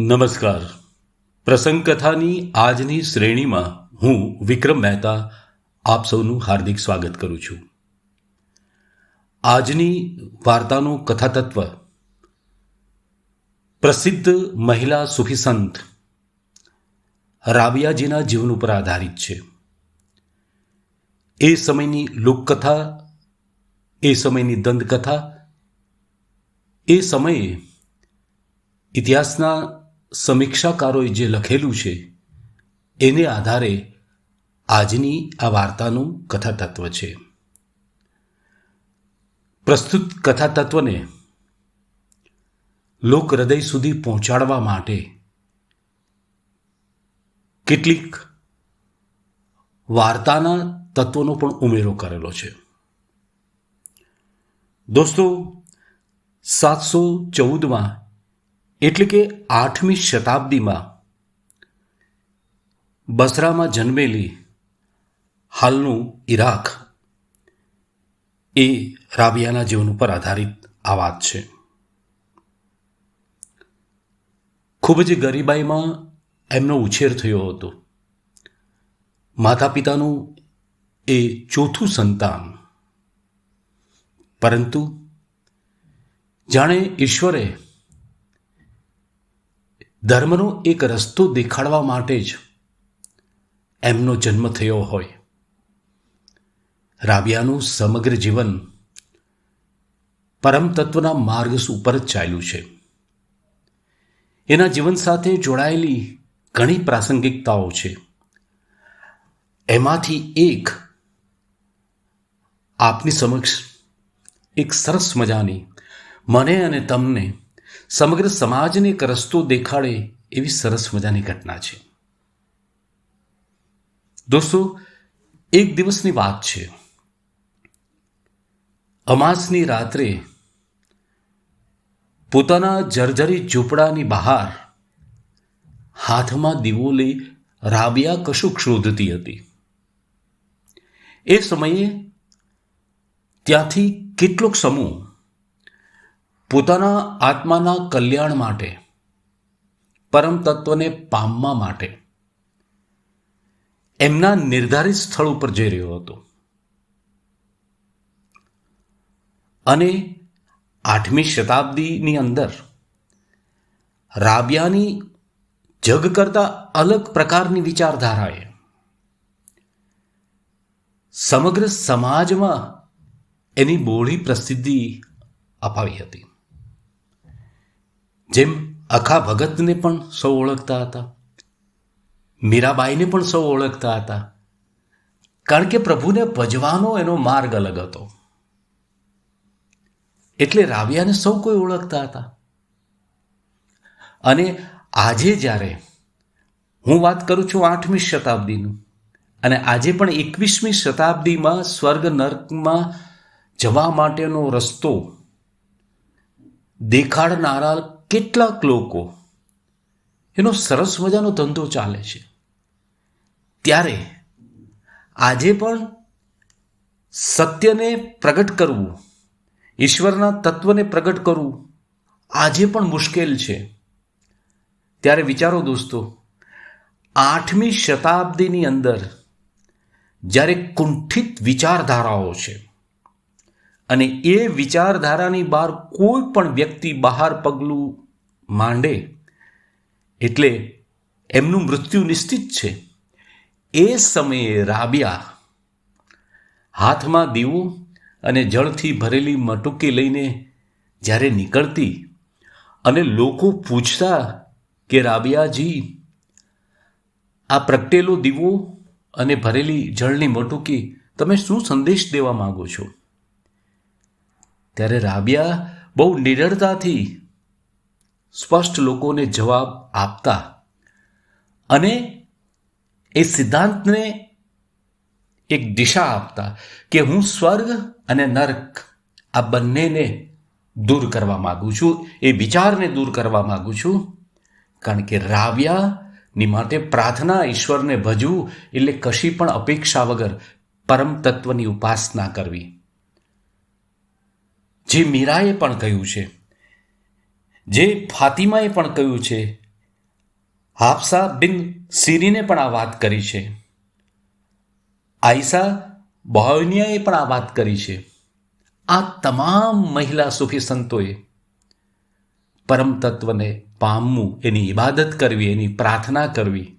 નમસ્કાર. પ્રસંગ કથાની આજની શ્રેણીમાં હું વિક્રમ મહેતા આપ સૌનું હાર્દિક સ્વાગત કરું છું. આજની વાર્તાનું કથાતત્વ. પ્રસિદ્ધ મહિલા સુફી સંત રાબિયાજીના જીવન ઉપર આધારિત છે. એ સમયની લોકકથા, એ સમયની દંતકથા, એ સમયે ઇતિહાસના સમીક્ષાકારોએ જે લખેલું છે, એને આધારે આજની આ વાર્તાનું કથાતત્વ છે. પ્રસ્તુત કથાતત્વને લોક હૃદય સુધી પહોંચાડવા માટે કેટલીક વાર્તાના તત્વોનો પણ ઉમેરો કરેલો છે. દોસ્તો, સાતસો ચૌદમાં એટલે કે આઠમી શતાબ્દીમાં બસરામાં જન્મેલી હાલનું ઈરાક એ રાબિયાના જીવન ઉપર આધારિત આ વાત છે. ખૂબ જ ગરીબાઈમાં એમનો ઉછેર થયો હતો. માતા પિતાનું એ ચોથું સંતાન. પરંતુ જાણે ઈશ્વરે ધર્મનો એક રસ્તો દેખાડવા માટે જ એમનો જન્મ થયો હોય. રાબિયાનું સમગ્ર જીવન પરમ તત્વના માર્ગ ઉપર જ ચાલ્યું છે. એના જીવન સાથે જોડાયેલી ઘણી પ્રાસંગિકતાઓ છે. એમાંથી એક આપની સમક્ષ એક સરસ મજાની મને અને તમને સમગ્ર સમાજને એક રસ્તો દેખાડે એવી સરસ મજાની ઘટના છે. દોસ્તો, એક દિવસની વાત છે. અમાસની રાત્રે પોતાના જર્જરી ઝૂંપડાની બહાર હાથમાં દીવો લઈ રાબિયા કશુંક શોધતી હતી. એ સમયે ત્યાંથી કેટલોક સમૂહ પોતાના આત્માના કલ્યાણ માટે, પરમ તત્વને પામવા માટે, એમના નિર્ધારિત સ્થળ ઉપર જઈ રહ્યો હતો. અને આઠમી શતાબ્દીની અંદર રાબિયાની જગ કરતા અલગ પ્રકારની વિચારધારાએ સમગ્ર સમાજમાં એની બોળી પ્રસિદ્ધિ અપાવી હતી. જેમ અખા ભગતને પણ સૌ ઓળખતા હતા. મીરાબાઈને પણ સૌ ઓળખતા હતા. કારણ કે પ્રભુને ભજવાનો એનો માર્ગ અલગ હતો. એટલે રાવિયાને સૌ કોઈ ઓળખતા હતા. અને આજે જ્યારે હું વાત કરું છું આઠમી શતાબ્દીનું, અને આજે પણ એકવીસમી શતાબ્દીમાં સ્વર્ગ નર્કમાં જવા માટેનો રસ્તો દેખાડનારા કેટલાક લોકો એનો સરસ મજાનો ધંધો ચાલે છે. ત્યારે આજે પણ સત્યને પ્રગટ કરવું, ઈશ્વરના તત્વને પ્રગટ કરવું આજે પણ મુશ્કેલ છે. ત્યારે વિચારો દોસ્તો, આઠમી શતાબ્દીની અંદર જ્યારે કુંઠિત વિચારધારાઓ છે અને એ વિચારધારાની બહાર કોઈ પણ વ્યક્તિ બહાર પગલું માંડે એટલે એમનું મૃત્યુ નિશ્ચિત છે. એ સમયે રાબિયા હાથમાં દીવો અને જળથી ભરેલી મટુકી લઈને જ્યારે નીકળતી અને લોકો પૂછતા કે, રાબિયાજી, આ પ્રગટેલો દીવો અને ભરેલી જળની મટુકી તમે શું સંદેશ દેવા માંગો છો? ત્યારે રાબિયા બહુ નિડરતાથી સ્પષ્ટ લોકોને જવાબ આપતા અને એ સિદ્ધાંતને એક દિશા આપતા કે હું સ્વર્ગ અને નર્ક આ બંનેને દૂર કરવા માગું છું, એ વિચારને દૂર કરવા માગું છું. કારણ કે રાવ્યાની માટે પ્રાર્થના ઈશ્વરને ભજવું એટલે કશી પણ અપેક્ષા વગર પરમ તત્વની ઉપાસના કરવી. જે મીરાએ પણ કહ્યું છે, જે ફાતિમાએ પણ કહ્યું છે, હાફસા બિન સિરીને પણ આ વાત કરી છે. આઈસા બહોનિયાએ પણ આ વાત કરી છે. આ તમામ મહિલા સુફી સંતોએ પરમ તત્વને પામવું, એની ઇબાદત કરવી, એની પ્રાર્થના કરવી,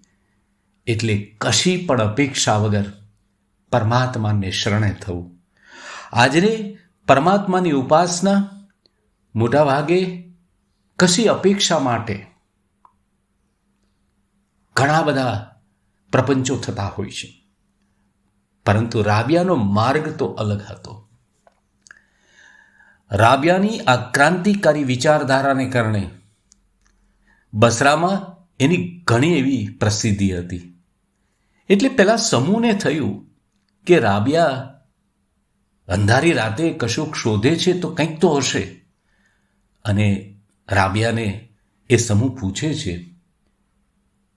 એટલે કશી પણ અપેક્ષા વગર પરમાત્માને શરણે થવું. આજને પરમાત્માની ઉપાસના મોટા ભાગે કશી અપેક્ષા માટે ઘણા બધા પ્રપંચો થતા હોય છે. પરંતુ રાબિયાનો માર્ગ તો અલગ હતો. રાબિયાની આ ક્રાંતિકારી વિચારધારાને કારણે બસરામાં એની ઘણી એવી પ્રસિદ્ધિ હતી. એટલે પહેલાં સમૂહને થયું કે રાબિયા અંધારી રાતે કશુંક શોધે છે તો કંઈક તો હશે. અને રાબિયાને એ સમૂહ પૂછે છે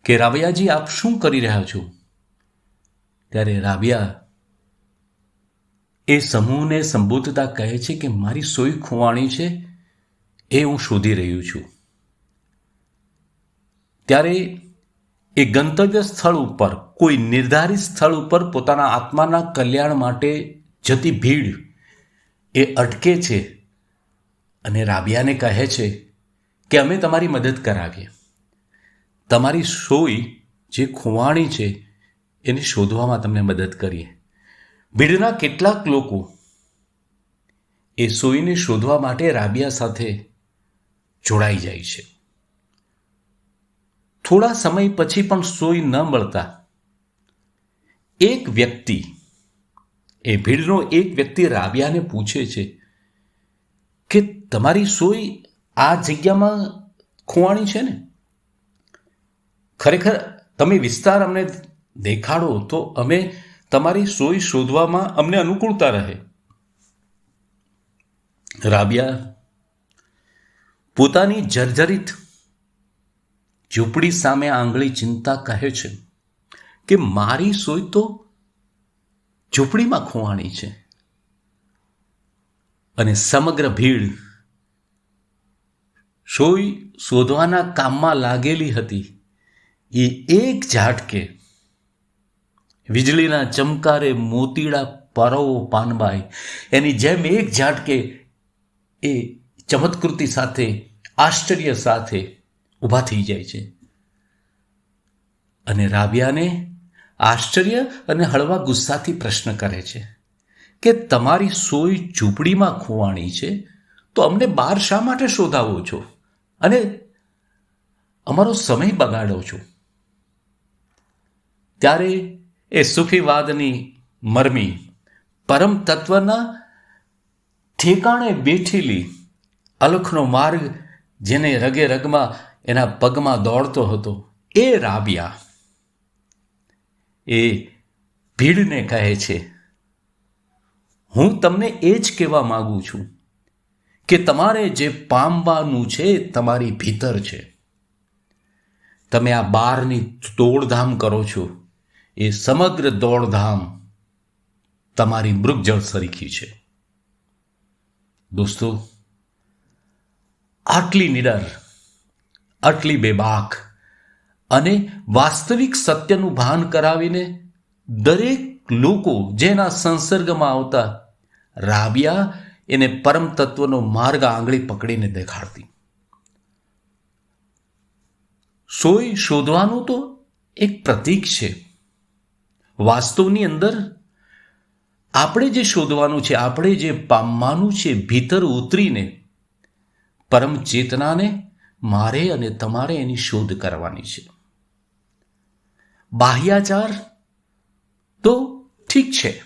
કે, રાબિયાજી, આપ શું કરી રહ્યા છો? ત્યારે રાબિયા એ સમૂહને સંબોધતા કહે છે કે, મારી સોય ખુવાણી છે, એ હું શોધી રહ્યું છું. ત્યારે એ ગંતવ્ય સ્થળ ઉપર, કોઈ નિર્ધારિત સ્થળ ઉપર પોતાના આત્માના કલ્યાણ માટે જતી ભીડ એ અટકે છે અને રાબિયાને કહે છે કે અમે તમારી મદદ કરાવીએ. તમારી સોય જે ખુવાણી છે એને શોધવામાં તમને મદદ કરીએ. ભીડના કેટલાક લોકો એ સોયને શોધવા માટે રાબિયા સાથે જોડાઈ જાય છે. થોડા સમય પછી પણ સોય ન મળતા એક વ્યક્તિ એ ભીડનો એક વ્યક્તિ રાબિયાને પૂછે છે કે તમારી સોય આ જગ્યામાં ખૂવાણી છે ને? ખરેખર તમે વિસ્તાર અમને દેખાડો તો અમે તમારી સોય શોધવામાં અમને અનુકૂળતા રહે. રાબિયા પોતાની જર્જરિત ઝૂંપડી સામે આંગળી ચિંતા કહે છે કે મારી સોય તો ઝૂંપડીમાં ખોવાણી છે. અને સમગ્ર ભીડ સોય શોધવાના કામમાં લાગેલી હતી. એ એક ઝાટકે વીજળીના ચમકારે મોતીડા પરવો પાનબાઈ. એની જેમ એક ઝાટકે એ ચમત્કૃતિ સાથે, આશ્ચર્ય સાથે ઊભા થઈ જાય છે. અને રાબિયાને આશ્ચર્ય અને હળવા ગુસ્સાથી પ્રશ્ન કરે છે કે તમારી સોય ઝૂંપડીમાં ખોવાણી છે, તો અમને બહાર શા માટે શોધાવો છો? અને અમારો સમય બગાડો છો. ત્યારે એ સુફીવાદની મરમી પરમ તત્વના ઠેકાણે બેઠેલી અલખનો માર્ગ જેને રગે રગમાં એના પગમાં દોડતો હતો, એ રાબિયા. એ ભીડને કહે છે, હું તમને એ જ કહેવા માગું છું કે તમારે જે પામવાનું છે તમારી ભીતર છે. તમે આ બહારની દોડધામ કરો છો. એ સમગ્ર દોડધામ તમારી મૃગજળ સરખી છે. દોસ્તો, આટલી નિડર, આટલી બેબાક અને વાસ્તવિક સત્યનું ભાન કરાવીને દરેક લોકો જેના સંસર્ગમાં આવતા રાબિયા એને પરમ તત્વનો માર્ગ આંગળી પકડીને દેખાડતી. સોય શોધવાનું તો એક પ્રતીક છે. વાસ્તવની અંદર આપણે જે શોધવાનું છે, આપણે જે પામવાનું છે, ભીતર ઉતરીને પરમ ચેતનાને મારે અને તમારે એની શોધ કરવાની છે. બાહ્યાચાર? તો ઠીક છે.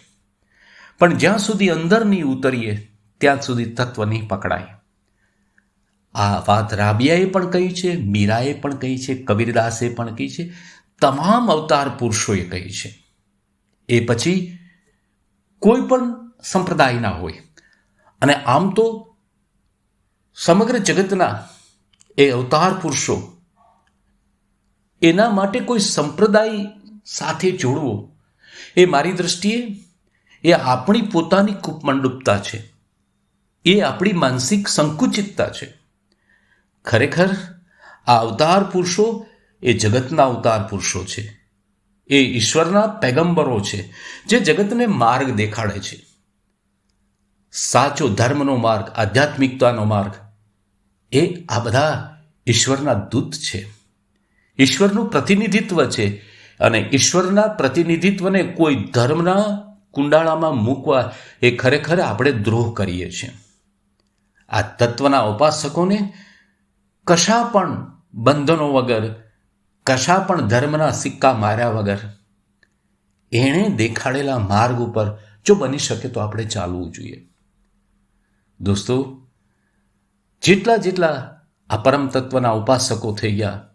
પણ જ્યાં સુધી અંદર નહીં ઉતરીએ, ત્યાં સુધી તત્વ નહીં પકડાય. આ વાત રાબિયાએ પણ કહી છે, મીરાએ પણ કહી છે, કબીરદાસે પણ કહી છે, તમામ અવતાર પુરુષોએ કહી છે. એ પછી કોઈ પણ સંપ્રદાયના હોય. અને આમ તો સમગ્ર જગતના એ અવતાર પુરુષો એના માટે કોઈ સંપ્રદાય સાથે જોડવો, એ મારી દ્રષ્ટિએ એ આપણી પોતાની કૂપમંડુપતા છે. એ આપણી માનસિક સંકુચિતતા છે. ખરેખર આ અવતાર પુરુષો એ જગતના અવતાર પુરુષો છે. એ ઈશ્વરના પેગંબરો છે, જે જગતને માર્ગ દેખાડે છે. સાચો ધર્મનો માર્ગ, આધ્યાત્મિકતાનો માર્ગ, એ આ બધા ઈશ્વરના દૂત છે. ઈશ્વરનું પ્રતિનિધિત્વ છે. અને ઈશ્વરના પ્રતિનિધિત્વને કોઈ ધર્મના કુંડાળામાં મૂકવા એ ખરેખર આપણે દ્રોહ કરીએ છીએ. આ તત્વના ઉપાસકોને કશા પણ બંધનો વગર, કશા પણ ધર્મના સિક્કા માર્યા વગર એણે દેખાડેલા માર્ગ ઉપર જો બની શકે તો આપણે ચાલવું જોઈએ. દોસ્તો, જેટલા જેટલા આ પરમ તત્વના ઉપાસકો થઈ ગયા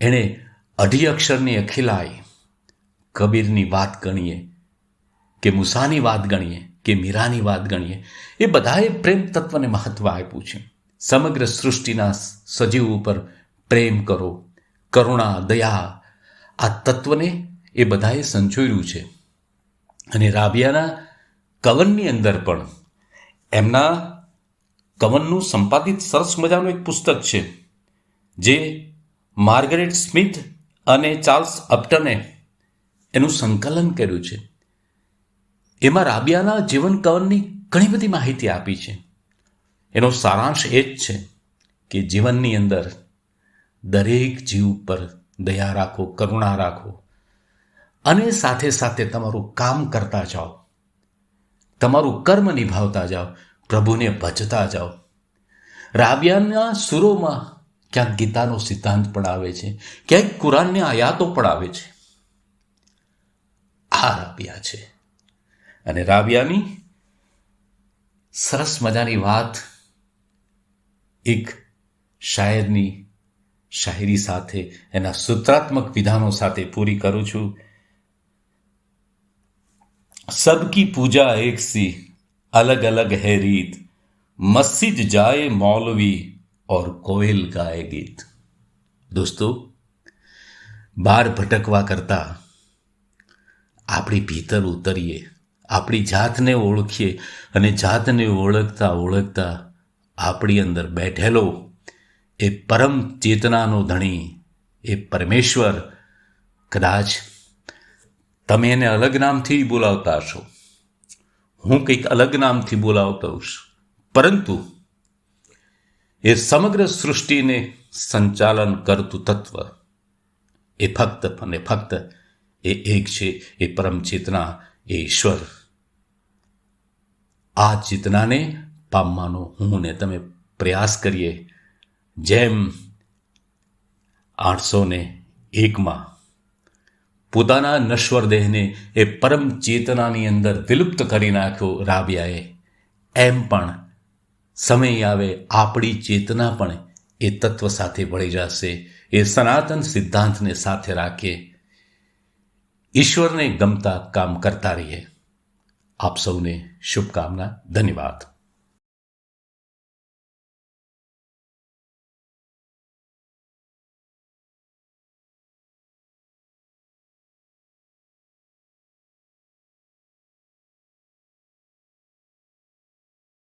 એણે અઢી અક્ષરની અખિલાઈ કબીરની વાત ગણીએ, કે મુસાની વાત ગણીએ, કે મીરાની વાત ગણીએ, એ બધાએ પ્રેમ તત્વને મહત્વ આપ્યું છે. સમગ્ર સૃષ્ટિના સજીવ ઉપર પ્રેમ કરો, કરુણા, દયા આ તત્વને એ બધાએ સંચોર્યું છે. અને રાબિયાના કવનની અંદર પણ એમના કવનનું સંપાદિત સરસ મજાનું એક પુસ્તક છે, જે માર્ગરેટ સ્મિથ અને ચાર્લ્સ અપ્ટને એનું સંકલન કર્યું છે. એમાં રાબિયાના જીવન કવનની ઘણી બધી માહિતી આપી છે. એનો સારાંશ એ જ છે કે જીવનની અંદર દરેક જીવ પર દયા રાખો, કરુણા રાખો અને સાથે સાથે તમારું કામ કરતા જાઓ. તમારું કર્મ નિભાવતા જાઓ, પ્રભુને ભજતા જાઓ. રાબિયાના સુરોમાં ક્યાંક ગીતાનો સિદ્ધાંત પણ આવે છે, ક્યાંક કુરાનની આયાતો પણ આવે છે. આ રાબિયા છે. અને રાબિયાની સરસ મજાની વાત એક શાયરની શાયરી સાથે, એના સૂત્રાત્મક વિધાનો સાથે પૂરી કરું છું. સબકી પૂજા એક સી, અલગ અલગ હે રીત, મસ્જિદ જાય મૌલવી ઓર કોયલ ગાય ગીત દોસ્તો બહાર ભટકવા કરતાં આપણી ભીતર ઉતરીએ આપણી જાતને ઓળખીએ અને જાતને ઓળખતા ઓળખતા આપણી અંદર બેઠેલો એ પરમ ચેતનાનો ધણી એ પરમેશ્વર કદાચ તમે એને અલગ નામથી બોલાવતા હશો હું કંઈક અલગ નામથી બોલાવતો છું પરંતુ એ સમગ્ર સૃષ્ટિને સંચાલન કરતું તત્વ. એ ફક્ત અને ફક્ત એ એક છે, એ પરમ ચેતના, એ ઈશ્વર. આ ચેતનાને પામવાનો હું ને તમે પ્રયાસ કરીએ. જેમ આઠસો ને એકમાં, પોતાના નશ્વર દેહને એ પરમ ચેતનાની અંદર વિલુપ્ત કરી નાખ્યો રાબિયાએ એમ પણ સમય આવે, આપણી ચેતના પણ એ તત્વ સાથે ભળી જશે. એ સનાતન સિદ્ધાંતને સાથે રાખીએ ઈશ્વરને ગમતા કામ કરતા રહીએ. આપ સૌને શુભકામના. ધન્યવાદ.